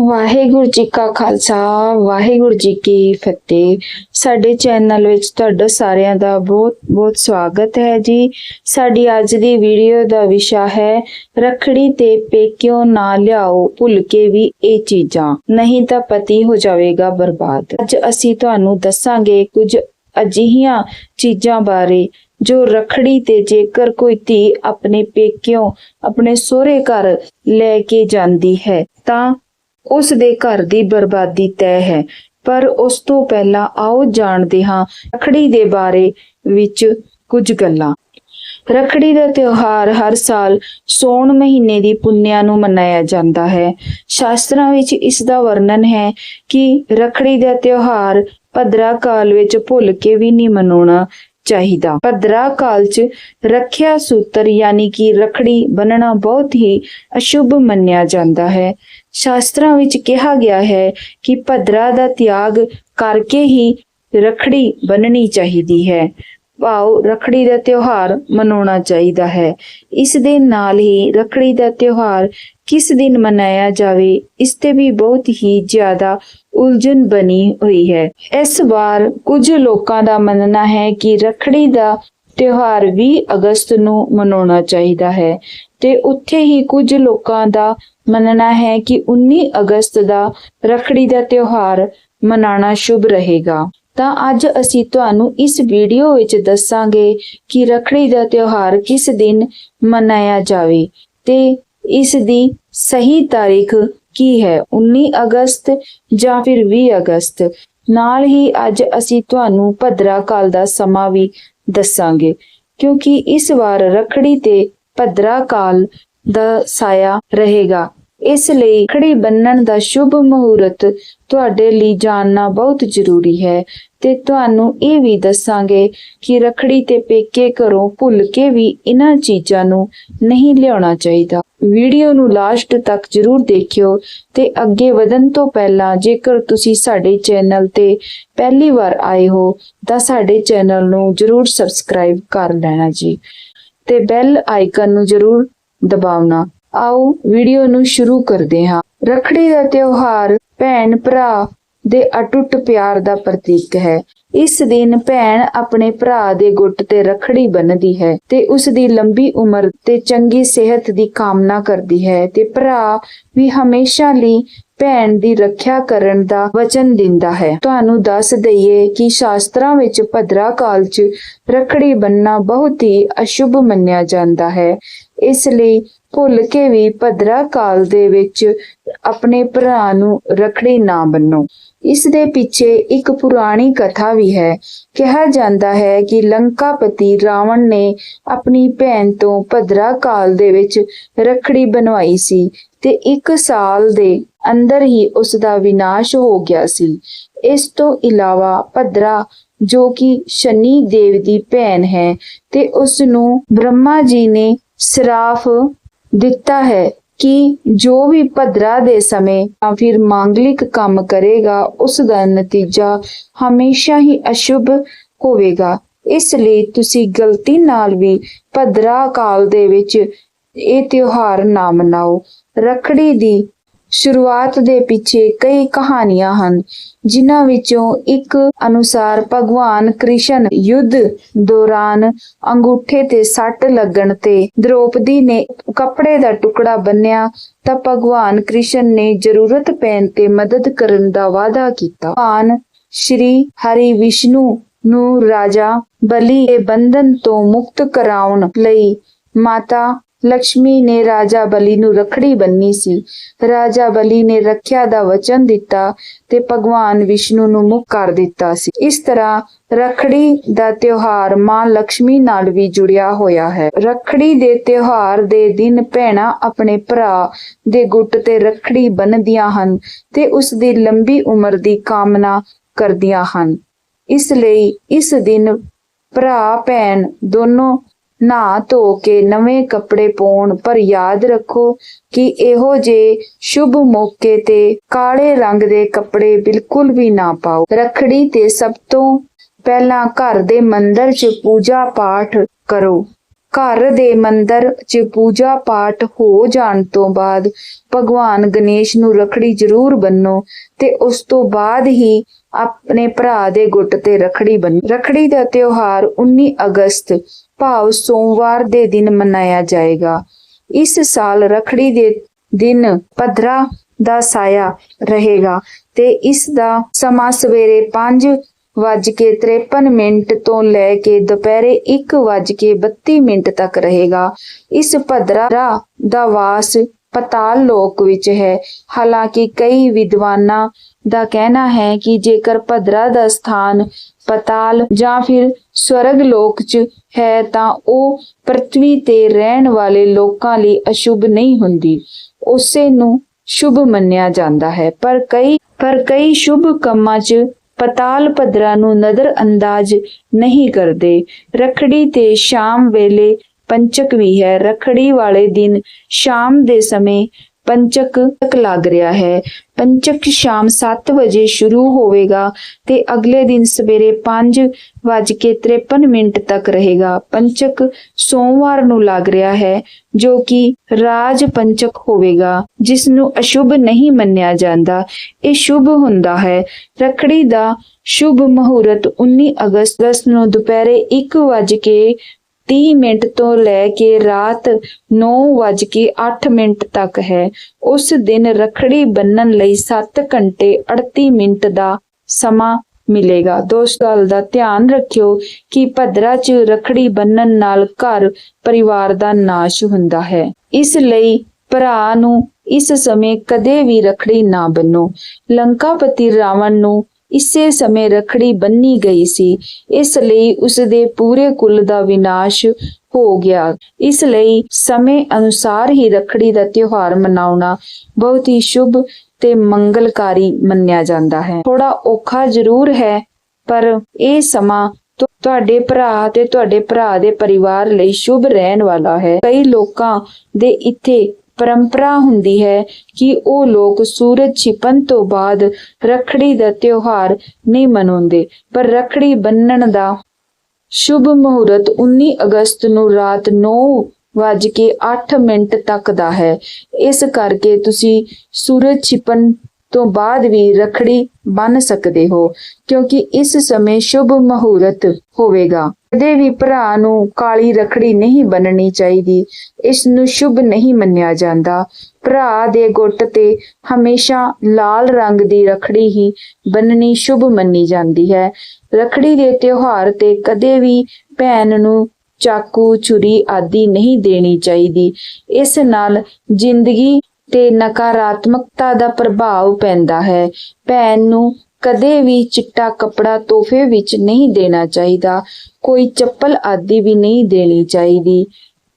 ਵਾਹਿਗੁਰੂ ਜੀ ਕਾ ਖਾਲਸਾ, ਵਾਹਿਗੁਰੂ ਜੀ ਕੀ ਫਤਿਹ। ਸਾਡੇ ਚੈਨਲ ਵਿੱਚ ਤੁਹਾਡਾ ਸਾਰਿਆਂ ਦਾ ਬਹੁਤ ਬਹੁਤ ਸਵਾਗਤ ਹੈ ਜੀ। ਸਾਡੀ ਅੱਜ ਦੀ ਵੀਡੀਓ ਦਾ ਵਿਸ਼ਾ ਹੈ, ਰਖੜੀ ਤੇ ਪੇਕਿਓ ਨਾ ਲਿਆਓ, ਭੁੱਲ ਕੇ ਵੀ ਇਹ ਚੀਜ਼ਾਂ। ਨਹੀਂ ਤਾਂ ਪਤੀ ਹੋ ਜਾਵੇਗਾ ਬਰਬਾਦ। ਅੱਜ ਅਸੀਂ ਤੁਹਾਨੂੰ ਦੱਸਾਂਗੇ ਕੁਝ ਅਜਿਹੀਆਂ ਚੀਜ਼ਾਂ ਬਾਰੇ, ਜੋ ਰਖੜੀ ਤੇ ਜੇਕਰ ਕੋਈ ਧੀ ਆਪਣੇ ਪੇਕਿਓ, ਆਪਣੇ ਸਹੁਰੇ ਘਰ ਲੈ ਕੇ ਜਾਂਦੀ ਹੈ, ਤਾਂ ਉਸ ਦੇ ਘਰ ਦੀ ਬਰਬਾਦੀ ਤੈਅ ਹੈ। ਪਰ ਉਸ ਤੋਂ ਪਹਿਲਾਂ ਆਓ ਜਾਣਦੇ ਹਾਂ ਰਖੜੀ ਦੇ ਬਾਰੇ ਵਿੱਚ ਕੁਝ ਗੱਲਾਂ। ਰਖੜੀ ਦਾ ਤਿਉਹਾਰ ਹਰ ਸਾਲ ਸੌਣ ਮਹੀਨੇ ਦੀ ਪੁੰਨਿਆ ਨੂੰ ਮਨਾਇਆ ਜਾਂਦਾ ਹੈ। ਸ਼ਾਸਤਰਾਂ ਵਿੱਚ ਇਸ ਦਾ ਵਰਣਨ ਹੈ ਕਿ ਰਖੜੀ ਦਾ ਤਿਉਹਾਰ ਭਦਰਾ ਕਾਲ ਵਿੱਚ ਭੁੱਲ ਕੇ ਵੀ ਨਹੀਂ ਮਨਾਉਣਾ ਚਾਹੀਦਾ। ਭਦਰਾ ਕਾਲ 'ਚ ਰੱਖਿਆ ਸੂਤਰ ਯਾਨੀ ਕਿ ਰਖੜੀ ਬੰਨਣਾ ਬਹੁਤ ਹੀ ਅਸ਼ੁਭ ਮੰਨਿਆ ਜਾਂਦਾ ਹੈ। ਸ਼ਾਸਤਰਾਂ ਵਿੱਚ ਕਿਹਾ ਗਿਆ ਹੈ ਕਿ ਭਦਰਾ ਦਾ ਤਿਆਗ ਕਰਕੇ ਹੀ ਰਖੜੀ ਬੰਨਣੀ ਚਾਹੀਦੀ ਹੈ। ਭਾਵ ਰਖੜੀ ਦਾ ਤਿਉਹਾਰ ਮਨਾਉਣਾ ਚਾਹੀਦਾ ਹੈ। ਇਸ ਦੇ ਨਾਲ ਹੀ ਰਖੜੀ ਦਾ ਤਿਉਹਾਰ ਕਿਸ ਦਿਨ ਮਨਾਇਆ ਜਾਵੇ, ਇਸ ਤੇ ਵੀ ਬਹੁਤ ਹੀ ਜ਼ਿਆਦਾ ਉਲਝਣ ਬਣੀ ਹੋਈ ਹੈ। ਇਸ ਵਾਰ ਕੁਝ ਲੋਕਾਂ ਦਾ ਮੰਨਣਾ ਹੈ ਕਿ ਰਖੜੀ ਦਾ ਤਿਉਹਾਰ 20 ਅਗਸਤ ਨੂੰ ਮਨਾਉਣਾ ਚਾਹੀਦਾ ਹੈ ਤੇ ਉੱਥੇ ਹੀ ਕੁਝ ਲੋਕਾਂ ਦਾ ਮੰਨਣਾ ਹੈ ਕਿ 19 ਅਗਸਤ ਦਾ ਰਖੜੀ ਦਾ ਤਿਉਹਾਰ ਮਨਾਉਣਾ ਸ਼ੁਭ ਰਹੇਗਾ। ਤਾਂ ਅੱਜ ਅਸੀਂ ਤੁਹਾਨੂੰ ਇਸ ਵੀਡੀਓ ਵਿੱਚ ਦੱਸਾਂਗੇ ਕਿ ਰਖੜੀ ਦਾ ਤਿਉਹਾਰ ਕਿਸ ਦਿਨ ਮਨਾਇਆ ਜਾਵੇ ਤੇ ਇਸ ਦੀ ਸਹੀ ਤਾਰੀਖ ਕੀ ਹੈ 19 ਅਗਸਤ ਜਾਂ ਫਿਰ 20 ਅਗਸਤ। ਨਾਲ ਹੀ ਅੱਜ ਅਸੀਂ ਤੁਹਾਨੂੰ ਭਦਰਾ ਕਾਲ ਦਾ ਸਮਾਂ ਵੀ ਦੱਸਾਂਗੇ, ਕਿਉਂਕਿ ਇਸ ਵਾਰ ਰਖੜੀ ਤੇ ਭਦਰਾ ਕਾਲ ਦਾ ਸਾਇਆ ਰਹੇਗਾ। ਇਸ ਲਈ ਖੜੀ ਬੰਨਣ ਦਾ ਸ਼ੁਭ ਮਹੂਰਤ ਤੁਹਾਡੇ ਲਈ ਜਾਣਨਾ ਬਹੁਤ ਜ਼ਰੂਰੀ ਹੈ। ਤੇ ਤੁਹਾਨੂੰ ਇਹ ਵੀ ਦੱਸਾਂਗੇ ਕਿ ਰਖੜੀ ਤੇ ਪੇਕੇ ਘਰੋਂ ਭੁੱਲ ਕੇ ਵੀ ਇਹਨਾਂ ਚੀਜ਼ਾਂ ਨੂੰ ਨਹੀਂ ਲਿਆਉਣਾ ਚਾਹੀਦਾ। ਵੀਡੀਓ ਨੂੰ ਲਾਸਟ ਤੱਕ ਜਰੂਰ ਦੇਖਿਓ ਤੇ ਅੱਗੇ ਵਧਣ ਤੋਂ ਪਹਿਲਾਂ ਜੇਕਰ ਤੁਸੀਂ ਸਾਡੇ ਚੈਨਲ ਤੇ ਪਹਿਲੀ ਵਾਰ ਆਏ ਹੋ, ਤਾਂ ਸਾਡੇ ਚੈਨਲ ਨੂੰ ਜਰੂਰ ਸਬਸਕ੍ਰਾਈਬ ਕਰ ਲੈਣਾ ਜੀ ਤੇ ਬੈਲ ਆਈਕਨ ਨੂੰ ਜਰੂਰ ਦਬਾਉਣਾ। ਆਓ ਵੀਡੀਓ ਨੂੰ ਸ਼ੁਰੂ ਕਰਦੇ ਹਾਂ। ਰਖੜੀ ਦਾ ਤਿਉਹਾਰ ਭੈਣ ਭਰਾ ਦੇ ਅਟੁੱਟ ਪਿਆਰ ਦਾ ਪ੍ਰਤੀਕ ਹੈ। ਇਸ ਦਿਨ ਭੈਣ ਆਪਣੇ ਭਰਾ ਦੇ ਗੁੱਟ ਤੇ ਰਖੜੀ ਬੰਨਦੀ ਹੈ ਤੇ ਉਸ ਦੀ ਲੰਬੀ ਉਮਰ ਤੇ ਚੰਗੀ ਸਿਹਤ ਦੀ ਕਾਮਨਾ ਕਰਦੀ ਹੈ ਤੇ ਭਰਾ ਵੀ ਹਮੇਸ਼ਾ ਲਈ ਭੈਣ ਦੀ ਰੱਖਿਆ ਕਰਨ ਦਾ ਵਚਨ ਦਿੰਦਾ ਹੈ। ਤੁਹਾਨੂੰ ਦੱਸ ਦਈਏ ਕਿ ਸ਼ਾਸਤਰਾਂ ਵਿੱਚ ਭਦਰਾ ਕਾਲ 'ਚ ਰਖੜੀ ਬੰਨਣਾ ਬਹੁਤ ਹੀ ਅਸ਼ੁਭ ਮੰਨਿਆ ਜਾਂਦਾ ਹੈ। ਇਸ ਲਈ ਭੁੱਲ ਕੇ ਵੀ ਭਦਰਾ ਕਾਲ ਦੇ ਵਿੱਚ ਆਪਣੇ ਭਰਾ ਨੂੰ ਰਖੜੀ ਨਾ ਬੰਨੋ। ਇਸ ਦੇ ਪਿੱਛੇ ਇੱਕ ਪੁਰਾਣੀ ਕਥਾ ਵੀ ਹੈ। ਕਿਹਾ ਜਾਂਦਾ ਹੈ ਕਿ ਲੰਕਾਪਤੀ ਰਾਵਣ ਨੇ ਆਪਣੀ ਭੈਣ ਤੋਂ ਭਦਰਾ ਕਾਲ ਦੇ ਵਿੱਚ ਰਖੜੀ ਬਣਵਾਈ ਸੀ ਤੇ ਇੱਕ ਸਾਲ ਦੇ ਅੰਦਰ ਹੀ ਉਸ ਦਾ ਵਿਨਾਸ਼ ਹੋ ਗਿਆ ਸੀ। ਇਸ ਤੋਂ ਇਲਾਵਾ ਭਦਰਾ, ਜੋ ਕਿ ਸ਼ਨੀ ਦੇਵ ਦੀ ਭੈਣ ਹੈ ਤੇ ਉਸ ਨੂੰ ਬ੍ਰਹਮਾ ਜੀ ਨੇ ਸਰਾਫ ਦਿੱਤਾ ਹੈ ਕਿ ਜੋ ਵੀ ਭਦਰਾ ਦੇ ਸਮੇਂ ਜਾਂ ਫਿਰ ਮਾਂਗਲਿਕ ਕੰਮ ਕਰੇਗਾ, ਉਸ ਦਾ ਨਤੀਜਾ ਹਮੇਸ਼ਾ ਹੀ ਅਸ਼ੁਭ ਹੋਵੇਗਾ। ਇਸ ਲਈ ਤੁਸੀਂ ਗਲਤੀ ਨਾਲ ਵੀ ਭਦਰਾ ਕਾਲ ਦੇ ਵਿੱਚ ਇਹ ਤਿਉਹਾਰ ਨਾ ਮਨਾਓ। ਰਖੜੀ ਦੀ ਸ਼ੁਰੂਆਤ ਦੇ ਪਿੱਛੇ ਕਈ ਕਹਾਣੀਆਂ ਹਨ, ਜਿਨ੍ਹਾਂ ਵਿੱਚੋਂ ਇੱਕ ਅਨੁਸਾਰ ਭਗਵਾਨ ਕ੍ਰਿਸ਼ਨ ਯੁੱਧ ਦੌਰਾਨ ਅੰਗੂਠੇ ਤੇ ਸੱਟ ਲੱਗਣ ਤੇ ਦ੍ਰੋਪਦੀ ਨੇ ਕੱਪੜੇ ਦਾ ਟੁਕੜਾ ਬੰਨਿਆ ਤਾਂ ਭਗਵਾਨ ਕ੍ਰਿਸ਼ਨ ਨੇ ਜ਼ਰੂਰਤ ਪੈਣ ਤੇ ਮਦਦ ਕਰਨ ਦਾ ਵਾਅਦਾ ਕੀਤਾ। ਭਗਵਾਨ ਸ਼੍ਰੀ ਹਰੀ ਵਿਸ਼ਨੂੰ ਨੂੰ ਰਾਜਾ ਬਲੀ ਦੇ ਬੰਧਨ ਤੋਂ ਮੁਕਤ ਕਰਾਉਣ ਲਈ ਮਾਤਾ ਲక్ష్ਮੀ ਨੇ ਰਾਜਾ ਬਲੀ ਨੂੰ ਰਖੜੀ ਬੰਨੀ ਸੀ। ਰਾਜਾ ਬਲੀ ਨੇ ਰੱਖਿਆ ਦਾ ਵਚਨ ਦਿੱਤਾ ਤੇ ਭਗਵਾਨ ਵਿਸ਼ਨੂੰ ਨੂੰ ਮੁਕ ਕਰ ਦਿੱਤਾ ਸੀ। ਇਸ ਤਰ੍ਹਾਂ ਰਖੜੀ ਦਾ ਤਿਉਹਾਰ ਮਾਂ ਲక్ష్ਮੀ ਨਾਲ ਵੀ ਜੁੜਿਆ ਹੋਇਆ ਹੈ। ਰਖੜੀ ਦੇ ਤਿਉਹਾਰ ਦੇ ਦਿਨ ਭੈਣਾ ਆਪਣੇ ਭਰਾ ਦੇ ਗੁੱਟ ਤੇ ਰਖੜੀ ਬੰਨਦੀਆਂ ਹਨ ਤੇ ਉਸ ਦੀ ਲੰਬੀ ਉਮਰ ਦੀ ਕਾਮਨਾ ਕਰਦੀਆਂ ਹਨ। ਇਸ ਲਈ ਇਸ ਦਿਨ ਭਰਾ ਭੈਣ ਦੋਨੋਂ ਨਹਾ ਧੋ ਕੇ ਨਵੇਂ ਕੱਪੜੇ ਪਾਉਣ, ਪਰ ਯਾਦ ਰੱਖੋ ਕਿ ਇਹੋ ਜੇ ਸ਼ੁਭ ਮੌਕੇ ਤੇ ਕਾਲੇ ਰੰਗ ਦੇ ਕੱਪੜੇ ਬਿਲਕੁਲ ਵੀ ਨਾ ਪਾਓ। ਰੱਖੜੀ ਤੇ ਸਭ ਤੋਂ ਪਹਿਲਾਂ ਘਰ ਦੇ ਮੰਦਰ 'ਚ ਪੂਜਾ ਪਾਠ ਕਰੋ। ਘਰ ਦੇ ਮੰਦਰ 'ਚ ਪੂਜਾ ਪਾਠ ਹੋ ਜਾਣ ਤੋਂ ਬਾਅਦ ਭਗਵਾਨ ਗਣੇਸ਼ ਨੂੰ ਰਖੜੀ ਜ਼ਰੂਰ ਬੰਨੋ ਤੇ ਉਸ ਤੋਂ ਬਾਅਦ ਹੀ ਆਪਣੇ ਭਰਾ ਦੇ ਗੁੱਟ ਤੇ ਰਖੜੀ ਬੰਨੋ ਰਖੜੀ ਦਾ ਤਿਉਹਾਰ 19 ਅਗਸਤ ਭਾਵ ਸੋਮਵਾਰ ਦੇ ਦਿਨ ਮਨਾਇਆ ਜਾਏਗਾ। ਇਸ ਸਾਲ ਰਖੜੀ ਦੇ ਦਿਨ ਭਦਰਾ ਦਾ ਸਾਇਆ ਰਹੇਗਾ ਤੇ ਇਸ ਦਾ ਸਮਾਂ ਸਵੇਰੇ 5 ਵੱਜ ਕੇ 53 ਮਿੰਟ ਤੋਂ ਲੈ ਕੇ ਦੁਪਹਿਰੇ 1 ਵੱਜ ਕੇ 32 ਮਿੰਟ ਤੱਕ ਰਹੇਗਾ। ਇਸ ਭਦਰਾ ਦਾ ਵਾਸ ਪਤਾਲ ਲੋਕ ਵਿੱਚ ਹੈ। ਹਾਲਾਂਕਿ ਕਈ ਵਿਦਵਾਨਾਂ ਦਾ ਕਹਿਣਾ ਹੈ ਕਿ ਜੇਕਰ ਭਦਰਾ ਦਾ ਸਥਾਨ ਪਤਾਲ ਜਾਂ ਫਿਰ ਸਵਰਗ ਲੋਕ 'ਚ ਹੈ ਤਾਂ ਉਹ ਪ੍ਰithvi ਤੇ ਰਹਿਣ ਵਾਲੇ ਲੋਕਾਂ ਲਈ ਅਸ਼ੁਭ ਨਹੀਂ ਹੁੰਦੀ। ਉਸੇ ਨੂੰ ਸ਼ੁਭ ਮੰਨਿਆ ਜਾਂਦਾ ਹੈ। ਪਰ ਕਈ ਪਰ ਕਈ ਸ਼ੁਭ ਕੰਮਾਂ 'ਚ ਪਤਾਲ ਭਦਰਾ ਨੂੰ ਨਜ਼ਰ ਅੰਦਾਜ਼ ਨਹੀਂ ਕਰਦੇ। ਰਖੜੀ ਤੇ ਸ਼ਾਮ ਵੇਲੇ ਪੰਚਕ ਵੀ ਹੈ। ਰਖੜੀ ਵਾਲੇ ਦਿਨ ਸ਼ਾਮ ਦੇ ਸਮੇਂ ਪੰਚਕ ਤੱਕ ਲੱਗ ਰਿਹਾ ਹੈ। ਪੰਚਕ ਸ਼ਾਮ 7 ਵਜੇ ਸ਼ੁਰੂ ਹੋਵੇਗਾ ਤੇ ਅਗਲੇ ਦਿਨ ਸਵੇਰੇ 5 ਵੱਜ ਕੇ 53 ਮਿੰਟ ਤੱਕ ਰਹੇਗਾ। ਪੰਚਕ ਸੋਮਵਾਰ ਨੂੰ ਲੱਗ ਰਿਹਾ ਹੈ, ਜੋ ਕਿ ਰਾਜ ਪੰਚਕ ਹੋਵੇਗਾ, ਜਿਸ ਨੂੰ ਅਸ਼ੁਭ ਨਹੀਂ ਮੰਨਿਆ ਜਾਂਦਾ। ਇਹ ਸ਼ੁਭ ਹੁੰਦਾ ਹੈ। ਰਖੜੀ ਦਾ ਸ਼ੁਭ ਮਹੂਰਤ 19 ਅਗਸਤ ਨੂੰ ਦੁਪਹਿਰੇ 1 ਵੱਜ ਕੇ 30 ਮਿੰਟ ਤੋਂ ਲੈ ਕੇ ਰਾਤ 9 ਵੱਜ ਕੇ 8 ਮਿੰਟ ਤੱਕ ਹੈ। ਉਸ ਦਿਨ ਰਖੜੀ ਬੰਨਣ ਲਈ 7 ਘੰਟੇ 38 ਮਿੰਟ ਦਾ ਸਮਾਂ ਮਿਲੇਗਾ। ਦੋਸਤੋ, ਗੱਲ ਦਾ ਧਿਆਨ ਰੱਖਿਓ ਕਿ ਭਦਰਾ 'ਚ ਰਖੜੀ ਬੰਨਣ ਨਾਲ ਘਰ ਪਰਿਵਾਰ ਦਾ ਨਾਸ਼ ਹੁੰਦਾ ਹੈ। ਇਸ ਲਈ ਭਰਾ ਨੂੰ ਇਸ ਸਮੇਂ ਕਦੇ ਵੀ ਰਖੜੀ ਨਾ ਬੰਨੋ। ਲੰਕਾਪਤੀ ਰਾਵਣ ਨੂੰ ਇਸੇ ਸਮੇਂ ਰਖੜੀ ਬੰਨੀ ਗਈ ਸੀ। ਇਸ ਲਈ ਉਸ ਦੇ ਪੂਰੇ ਕੁਲ ਦਾ ਵਿਨਾਸ਼ ਹੋ ਗਿਆ। ਇਸ ਲਈ ਸਮੇਂ ਅਨੁਸਾਰ ਹੀ ਰਖੜੀ ਦਾ ਤਿਉਹਾਰ ਮਨਾਉਣਾ ਬਹੁਤ ਹੀ ਸ਼ੁਭ ਤੇ ਮੰਗਲਕਾਰੀ ਮੰਨਿਆ ਜਾਂਦਾ ਹੈ। ਥੋੜਾ ਔਖਾ ਜ਼ਰੂਰ ਹੈ, ਪਰ ਇਹ ਸਮਾਂ ਤੁਹਾਡੇ ਭਰਾ ਤੇ ਤੁਹਾਡੇ ਭਰਾ ਦੇ ਪਰਿਵਾਰ ਲਈ ਸ਼ੁਭ ਰਹਿਣ ਵਾਲਾ ਹੈ। ਕਈ ਲੋਕਾਂ ਦੇ ਇੱਥੇ ਪਰੰਪਰਾ ਹੁੰਦੀ ਹੈ ਕਿ ਉਹ ਲੋਕ ਸੂਰਜ ਛਿਪਣ ਤੋਂ ਬਾਅਦ ਰੱਖੜੀ ਦਾ ਤਿਉਹਾਰ ਨਹੀਂ ਮਨਾਉਂਦੇ, ਪਰ ਰੱਖੜੀ ਬੰਨਣ ਦਾ ਸ਼ੁਭ ਮਹੂਰਤ 19 ਅਗਸਤ ਨੂੰ ਰਾਤ 9 ਵੱਜ ਕੇ 8 ਮਿੰਟ ਤੱਕ ਦਾ ਹੈ। ਇਸ ਕਰਕੇ ਤੁਸੀਂ ਸੂਰਜ ਛਿਪਣ ਤੋਂ ਬਾਅਦ ਵੀ ਰਖੜੀ ਬੰਨ ਸਕਦੇ ਹੋ, ਕਿਉਂਕਿ ਇਸ ਸਮੇਂ ਸ਼ੁਭ ਮਹੂਰਤ ਹੋਵੇਗਾ। ਕਦੇ ਵੀ ਭਰਾ ਨੂੰ ਕਾਲੀ ਰਖੜੀ ਨਹੀਂ ਬੰਨਣੀ ਚਾਹੀਦੀ, ਇਸ ਨੂੰ ਸ਼ੁਭ ਨਹੀਂ ਮੰਨਿਆ ਜਾਂਦਾ। ਭਰਾ ਦੇ ਗੁੱਟ ਤੇ ਹਮੇਸ਼ਾ ਲਾਲ ਰੰਗ ਦੀ ਰਖੜੀ ਹੀ ਬੰਨਣੀ ਸ਼ੁਭ ਮੰਨੀ ਜਾਂਦੀ ਹੈ। ਰਖੜੀ ਦੇ ਤਿਉਹਾਰ ਤੇ ਕਦੇ ਵੀ ਭੈਣ ਨੂੰ ਚਾਕੂ, ਛੁਰੀ ਆਦਿ ਨਹੀਂ ਦੇਣੀ ਚਾਹੀਦੀ। ਇਸ ਨਾਲ ਜ਼ਿੰਦਗੀ ਤੇ ਨਕਾਰਾਤਮਕਤਾ ਦਾ ਪ੍ਰਭਾਵ ਪੈਂਦਾ ਹੈ। ਭੈਣ ਨੂੰ ਕਦੇ ਵੀ ਚਿੱਟਾ ਕੱਪੜਾ ਤੋਹਫੇ ਵਿੱਚ ਨਹੀਂ ਦੇਣਾ ਚਾਹੀਦਾ। ਕੋਈ ਚੱਪਲ ਆਦਿ ਵੀ ਨਹੀਂ ਦੇਣੀ ਚਾਹੀਦੀ।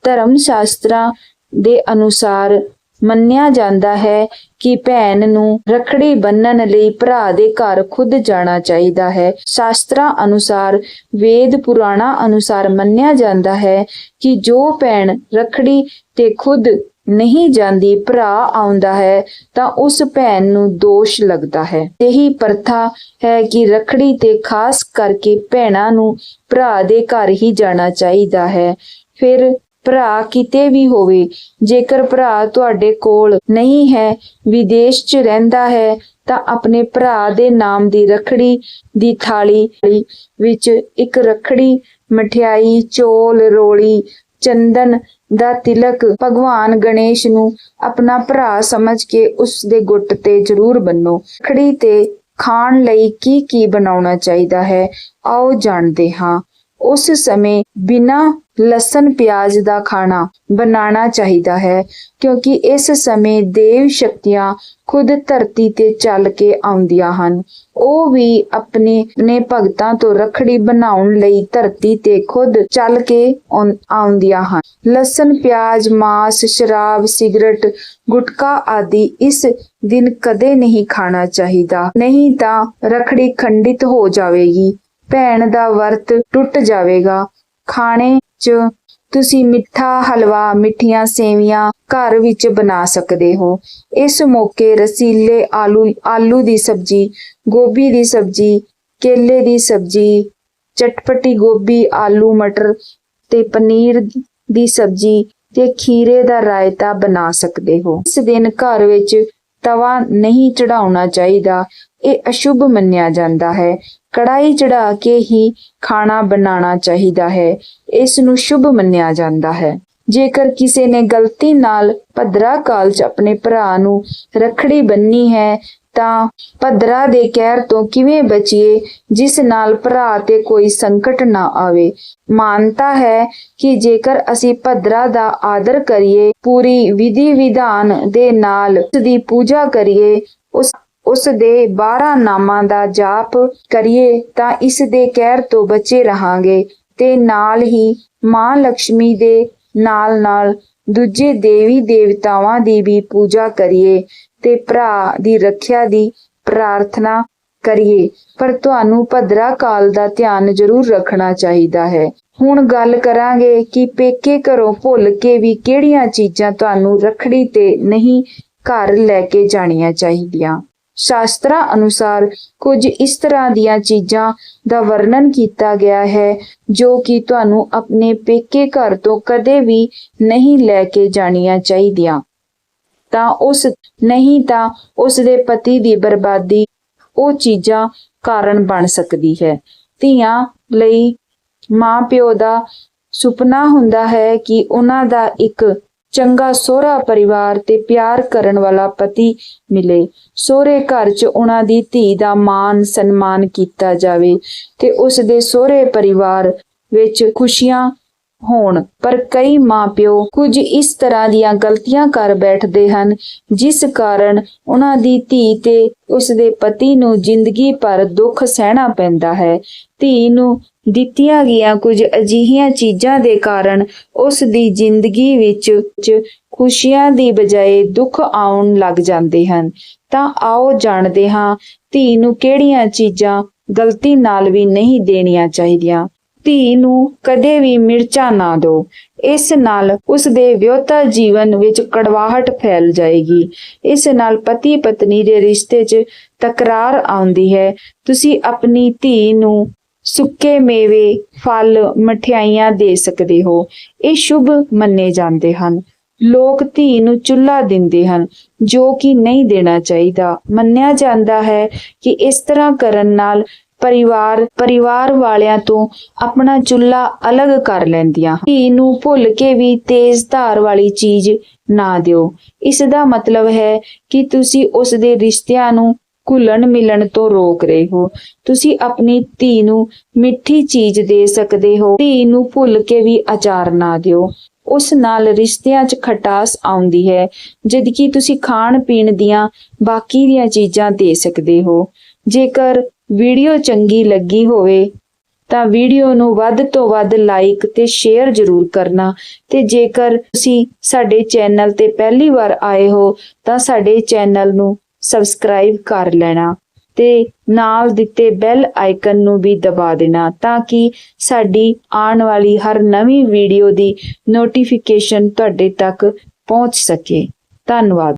ਧਰਮ ਸ਼ਾਸਤਰਾਂ ਦੇ ਅਨੁਸਾਰ ਮੰਨਿਆ ਜਾਂਦਾ ਹੈ ਕਿ ਭੈਣ ਨੂੰ ਰਖੜੀ ਬੰਨਣ ਲਈ ਭਰਾ ਦੇ ਘਰ ਖੁਦ ਜਾਣਾ ਚਾਹੀਦਾ ਹੈ। ਸ਼ਾਸਤਰਾਂ ਅਨੁਸਾਰ, ਵੇਦ ਪੁਰਾਣਾ ਅਨੁਸਾਰ ਮੰਨਿਆ ਜਾਂਦਾ ਹੈ ਕਿ ਜੋ ਭੈਣ ਰਖੜੀ ਤੇ ਖੁਦ ਨਹੀਂ ਜਾਂਦੀ ਭਰਾ ਆਉਂਦਾ ਹੈ, ਤਾਂ ਉਸ ਭੈਣ ਨੂੰ ਦੋਸ਼ ਲੱਗਦਾ ਹੈ। ਇਹੀ ਪ੍ਰਥਾ ਹੈ ਕਿ ਰਖੜੀ ਤੇ ਖਾਸ ਕਰਕੇ ਭੈਣਾਂ ਨੂੰ ਭਰਾ ਦੇ ਘਰ ਹੀ ਜਾਣਾ ਚਾਹੀਦਾ ਹੈ। ਫਿਰ ਭਰਾ ਕਿਤੇ ਵੀ ਹੋਵੇ, ਜੇਕਰ ਭਰਾ ਤੁਹਾਡੇ ਕੋਲ ਨਹੀਂ ਹੈ, ਵਿਦੇਸ਼ 'ਚ ਰਹਿੰਦਾ ਹੈ, ਤਾਂ ਆਪਣੇ ਭਰਾ ਦੇ ਨਾਮ ਦੀ ਰਖੜੀ ਦੀ ਥਾਲੀ ਵਿੱਚ ਇੱਕ ਰਖੜੀ, ਮਠਿਆਈ, ਚੋਲ, ਰੋਲੀ ਚੰਦਨ ਦਾ ਤਿਲਕ ਭਗਵਾਨ ਗਣੇਸ਼ ਨੂੰ ਆਪਣਾ ਭਰਾ ਸਮਝ ਕੇ ਉਸ ਦੇ ਗੁੱਟ ਤੇ ਜ਼ਰੂਰ ਬੰਨੋ। ਰਖੜੀ ਤੇ ਖਾਣ ਲਈ ਕੀ ਕੀ ਬਣਾਉਣਾ ਚਾਹੀਦਾ ਹੈ? ਆਓ ਜਾਣਦੇ ਹਾਂ। ਉਸ ਸਮੇਂ ਬਿਨਾ ਲਸਣ ਪਿਆਜ਼ ਦਾ ਖਾਣਾ ਬਣਾਉਣਾ ਚਾਹੀਦਾ ਹੈ, ਕਿਉਂਕਿ ਇਸ ਸਮੇਂ ਦੇਵ ਸ਼ਕਤੀਆਂ ਖੁਦ ਧਰਤੀ ਤੇ ਚੱਲ ਕੇ ਆਉਂਦੀਆਂ ਹਨ। ਉਹ ਵੀ ਆਪਣੇ ਆਪਣੇ ਭਗਤਾਂ ਤੋਂ ਰਖੜੀ ਬਣਾਉਣ ਲਈ ਧਰਤੀ ਤੇ ਖੁਦ ਚੱਲ ਕੇ ਆਉਂਦੀਆਂ ਹਨ। ਲਸਣ, ਪਿਆਜ਼, ਮਾਸ, ਸ਼ਰਾਬ, ਸਿਗਰਟ, ਗੁਟਕਾ ਆਦਿ ਇਸ ਦਿਨ ਕਦੇ ਨਹੀਂ ਖਾਣਾ ਚਾਹੀਦਾ। ਨਹੀਂ ਤਾਂ ਰਖੜੀ ਖੰਡਿਤ ਹੋ ਜਾਵੇਗੀ, ਭੈਣ ਦਾ ਵਰਤ ਟੁੱਟ ਜਾਵੇਗਾ। ਖਾਣੇ 'ਚ ਤੁਸੀਂ ਮਿੱਠਾ ਹਲਵਾ, ਮਿੱਠੀਆਂ ਸੇਵੀਆਂ ਘਰ ਵਿੱਚ ਬਣਾ ਸਕਦੇ ਹੋ। ਇਸ ਮੌਕੇ ਰਸੀਲੇ ਆਲੂ ਆਲੂ ਦੀ ਸਬਜ਼ੀ, ਗੋਭੀ ਦੀ ਸਬਜ਼ੀ, ਕੇਲੇ ਦੀ ਸਬਜ਼ੀ, ਚਟਪਟੀ ਗੋਭੀ, ਆਲੂ ਮਟਰ ਤੇ ਪਨੀਰ ਦੀ ਸਬਜ਼ੀ ਤੇ ਖੀਰੇ ਦਾ ਰਾਇਤਾ ਬਣਾ ਸਕਦੇ ਹੋ। ਇਸ ਦਿਨ ਘਰ ਵਿੱਚ ਤਵਾ ਨਹੀਂ ਚੜਾਉਣਾ ਚਾਹੀਦਾ। ਇਹ ਅਸ਼ੁਭ ਮੰਨਿਆ ਜਾਂਦਾ ਹੈ। ਕੜਾਈ ਚੜਾ ਕੇ ਹੀ ਖਾਣਾ ਬਣਾਉਣਾ ਚਾਹੀਦਾ ਹੈ। ਇਸ ਨੂੰ ਸ਼ੁਭ ਮੰਨਿਆ ਜਾਂਦਾ ਹੈ। ਜੇਕਰ ਕਿਸੇ ਨੇ ਗਲਤੀ ਨਾਲ ਭੱਦਰਾ ਕਾਲ ਚ ਆਪਣੇ ਭਰਾ ਨੂੰ ਰੱਖੜੀ ਬੰਨੀ ਹੈ, ਤਾਂ ਭੱਦਰਾ ਦੇ ਕਹਿਰ ਤੋਂ ਕਿਵੇਂ ਬਚੀਏ, ਜਿਸ ਨਾਲ ਭਰਾ ਤੇ ਕੋਈ ਸੰਕਟ ਨਾ ਆਵੇ? ਮਾਨਤਾ ਹੈ ਕਿ ਜੇਕਰ ਅਸੀਂ ਭੱਦਰਾ ਦਾ ਆਦਰ ਕਰੀਏ, ਪੂਰੀ ਵਿਧੀ ਵਿਧਾਨ ਦੇ ਨਾਲ ਉਸ ਦੀ ਪੂਜਾ ਕਰੀਏ, ਉਸ ਉਸ ਦੇ 12 ਨਾਮਾਂ ਦਾ ਜਾਪ ਕਰੀਏ ਤਾਂ ਇਸ ਦੇ ਕਹਿਰ ਤੋਂ ਬਚੇ ਰਹਾਂਗੇ ਤੇ ਨਾਲ ਹੀ ਮਾਂ ਲక్ష్ਮੀ ਦੇ ਨਾਲ ਨਾਲ ਦੂਜੇ ਦੇਵੀ ਦੇਵਤਾਵਾਂ ਦੀ ਵੀ ਪੂਜਾ ਕਰੀਏ ਤੇ ਭਰਾ ਦੀ ਰੱਖਿਆ ਦੀ ਪ੍ਰਾਰਥਨਾ ਕਰੀਏ। ਪਰ ਤੁਹਾਨੂੰ ਭਦਰਾ ਕਾਲ ਦਾ ਧਿਆਨ ਜ਼ਰੂਰ ਰੱਖਣਾ ਚਾਹੀਦਾ ਹੈ। ਹੁਣ ਗੱਲ ਕਰਾਂਗੇ ਕਿ ਪੇਕੇ ਘਰੋਂ ਭੁੱਲ ਕੇ ਵੀ ਕਿਹੜੀਆਂ ਚੀਜ਼ਾਂ ਤੁਹਾਨੂੰ ਰੱਖੜੀ ਤੇ ਨਹੀਂ ਘਰ ਲੈ ਕੇ ਜਾਣੀਆਂ ਚਾਹੀਦੀਆਂ। ਸ਼ਾਸਤਰਾਂ ਅਨੁਸਾਰ ਕੁਝ ਇਸ ਤਰ੍ਹਾਂ ਦੀਆਂ ਚੀਜ਼ਾਂ ਦਾ ਵਰਣਨ ਕੀਤਾ ਗਿਆ ਹੈ, ਜੋ ਕਿ ਤੁਹਾਨੂੰ ਆਪਣੇ ਪੇਕੇ ਘਰ ਤੋਂ ਕਦੇ ਵੀ ਨਹੀਂ ਲੈ ਕੇ ਜਾਣੀਆਂ ਚਾਹੀਦੀਆਂ। ਤਾਂ ਉਸ, ਨਹੀਂ ਤਾਂ ਉਸ ਦੇ ਪਤੀ ਦੀ ਬਰਬਾਦੀ ਉਹ ਚੀਜ਼ਾਂ ਕਾਰਨ ਬਣ ਸਕਦੀ ਹੈ। ਧੀਆਂ ਲਈ ਮਾਂ ਪਿਓ ਦਾ ਸੁਪਨਾ ਹੁੰਦਾ ਹੈ ਕਿ ਉਹਨਾਂ ਦਾ ਇੱਕ ਚੰਗਾ ਸਹੁਰਾ ਪਰਿਵਾਰ ਤੇ ਪਿਆਰ ਕਰਨ ਵਾਲਾ ਪਤੀ ਮਿਲੇ। ਸਹੁਰੇ ਘਰ 'ਚ ਉਹਨਾਂ ਦੀ ਧੀ ਦਾ ਮਾਨ ਸਨਮਾਨ ਕੀਤਾ ਜਾਵੇ ਤੇ ਉਸ ਦੇ ਸਹੁਰੇ ਪਰਿਵਾਰ ਵਿੱਚ ਖੁਸ਼ੀਆਂ ਹੋਣ। ਪਰ ਕਈ ਮਾਪਿਓ ਕੁਝ ਇਸ ਤਰ੍ਹਾਂ ਦੀਆਂ ਗਲਤੀਆਂ ਕਰ ਬੈਠਦੇ ਹਨ, ਜਿਸ ਕਾਰਨ ਉਹਨਾਂ ਦੀ ਧੀ ਤੇ ਉਸ ਦੇ ਪਤੀ ਨੂੰ ਜ਼ਿੰਦਗੀ ਭਰ ਦੁੱਖ ਸਹਿਣਾ ਪੈਂਦਾ ਹੈ। ਧੀ ਨੂੰ ਦਿੱਤੀਆਂ ਗਈਆਂ ਕੁਝ ਅਜਿਹੀਆਂ ਚੀਜ਼ਾਂ ਦੇ ਕਾਰਨ ਉਸ ਦੀ ਜ਼ਿੰਦਗੀ ਵਿੱਚ ਖੁਸ਼ੀਆਂ ਦੀ ਬਜਾਏ ਦੁੱਖ ਆਉਣ ਲੱਗ ਜਾਂਦੇ ਹਨ। ਤਾਂ ਆਓ ਜਾਣਦੇ ਹਾਂ ਧੀ ਨੂੰ ਕਿਹੜੀਆਂ ਚੀਜ਼ਾਂ ਗਲਤੀ ਨਾਲ ਵੀ ਨਹੀਂ ਦੇਣੀਆਂ ਚਾਹੀਦੀਆਂ। ਧੀ ਨੂੰ ਕਦੇ ਵੀ ਮਿਰਚਾਂ ਨਾ ਦਿਓ। ਇਸ ਨਾਲ ਉਸ ਦੇ ਵਿਆਹਤਾ ਜੀਵਨ ਵਿੱਚ ਕੜਵਾਹਟ ਫੈਲ ਜਾਏਗੀ। ਇਸ ਨਾਲ ਪਤੀ ਪਤਨੀ ਦੇ ਰਿਸ਼ਤੇ 'ਚ ਤਕਰਾਰ ਆਉਂਦੀ ਹੈ। ਤੁਸੀਂ ਆਪਣੀ ਧੀ ਨੂੰ ਸੁੱਕੇ ਮੇਵੇ, ਫਲ, ਮਠਿਆਈਆਂ ਦੇ ਸਕਦੇ ਹੋ। ਇਹ ਸ਼ੁਭ ਮੰਨੇ ਜਾਂਦੇ ਹਨ। ਲੋਕ ਧੀ ਨੂੰ ਚੁੱਲ੍ਹਾ ਦਿੰਦੇ ਹਨ, ਜੋ ਕਿ ਨਹੀਂ ਦੇਣਾ ਚਾਹੀਦਾ। ਮੰਨਿਆ ਜਾਂਦਾ ਹੈ ਕਿ ਇਸ ਤਰ੍ਹਾਂ ਕਰਨ ਨਾਲ ਪਰਿਵਾਰ ਪਰਿਵਾਰ ਵਾਲਿਆਂ ਤੋਂ ਆਪਣਾ ਚੁੱਲ੍ਹਾ ਅਲੱਗ ਕਰ ਲੈਂਦੀਆਂ। ਧੀ ਨੂੰ ਭੁੱਲ ਕੇ ਵੀ ਤੇਜ਼ ਧਾਰ ਵਾਲੀ ਚੀਜ਼ ਨਾ ਦਿਓ। ਇਸ ਦਾ ਮਤਲਬ ਹੈ ਕਿ ਤੁਸੀਂ ਉਸ ਦੇ ਰਿਸ਼ਤਿਆਂ ਨੂੰ ਘੁਲਣ ਮਿਲਣ ਤੋਂ ਰੋਕ ਰਹੇ ਹੋ। ਤੁਸੀਂ ਆਪਣੀ ਧੀ ਨੂੰ ਮਿੱਠੀ ਚੀਜ਼ ਦੇ ਸਕਦੇ ਹੋ। ਧੀ ਨੂੰ ਭੁੱਲ ਕੇ ਵੀ ਅਚਾਰ ਨਾ ਦਿਓ। ਉਸ ਨਾਲ ਰਿਸ਼ਤਿਆਂ 'ਚ ਖਟਾਸ ਆਉਂਦੀ ਹੈ, ਜਦਕਿ ਤੁਸੀਂ ਖਾਣ ਪੀਣ ਦੀਆਂ ਬਾਕੀ ਦੀਆਂ ਚੀਜ਼ਾਂ ਦੇ ਸਕਦੇ ਹੋ। ਜੇਕਰ ਵੀਡੀਓ ਚੰਗੀ ਲੱਗੀ ਹੋਵੇ ਤਾਂ ਵੀਡੀਓ ਨੂੰ ਵੱਧ ਤੋਂ ਵੱਧ ਲਾਈਕ ਤੇ ਸ਼ੇਅਰ ਜ਼ਰੂਰ ਕਰਨਾ ਤੇ ਜੇਕਰ ਤੁਸੀਂ ਸਾਡੇ ਚੈਨਲ ਤੇ ਪਹਿਲੀ ਵਾਰ ਆਏ ਹੋ ਤਾਂ ਸਾਡੇ ਚੈਨਲ ਨੂੰ ਸਬਸਕ੍ਰਾਈਬ ਕਰ ਲੈਣਾ ਤੇ ਨਾਲ ਦਿੱਤੇ ਬੈਲ ਆਈਕਨ ਨੂੰ ਵੀ ਦਬਾ ਦੇਣਾ ਤਾਂ ਕਿ ਸਾਡੀ ਆਉਣ ਵਾਲੀ ਹਰ ਨਵੀਂ ਵੀਡੀਓ ਦੀ ਨੋਟੀਫਿਕੇਸ਼ਨ ਤੁਹਾਡੇ ਤੱਕ ਪਹੁੰਚ ਸਕੇ। ਧੰਨਵਾਦ।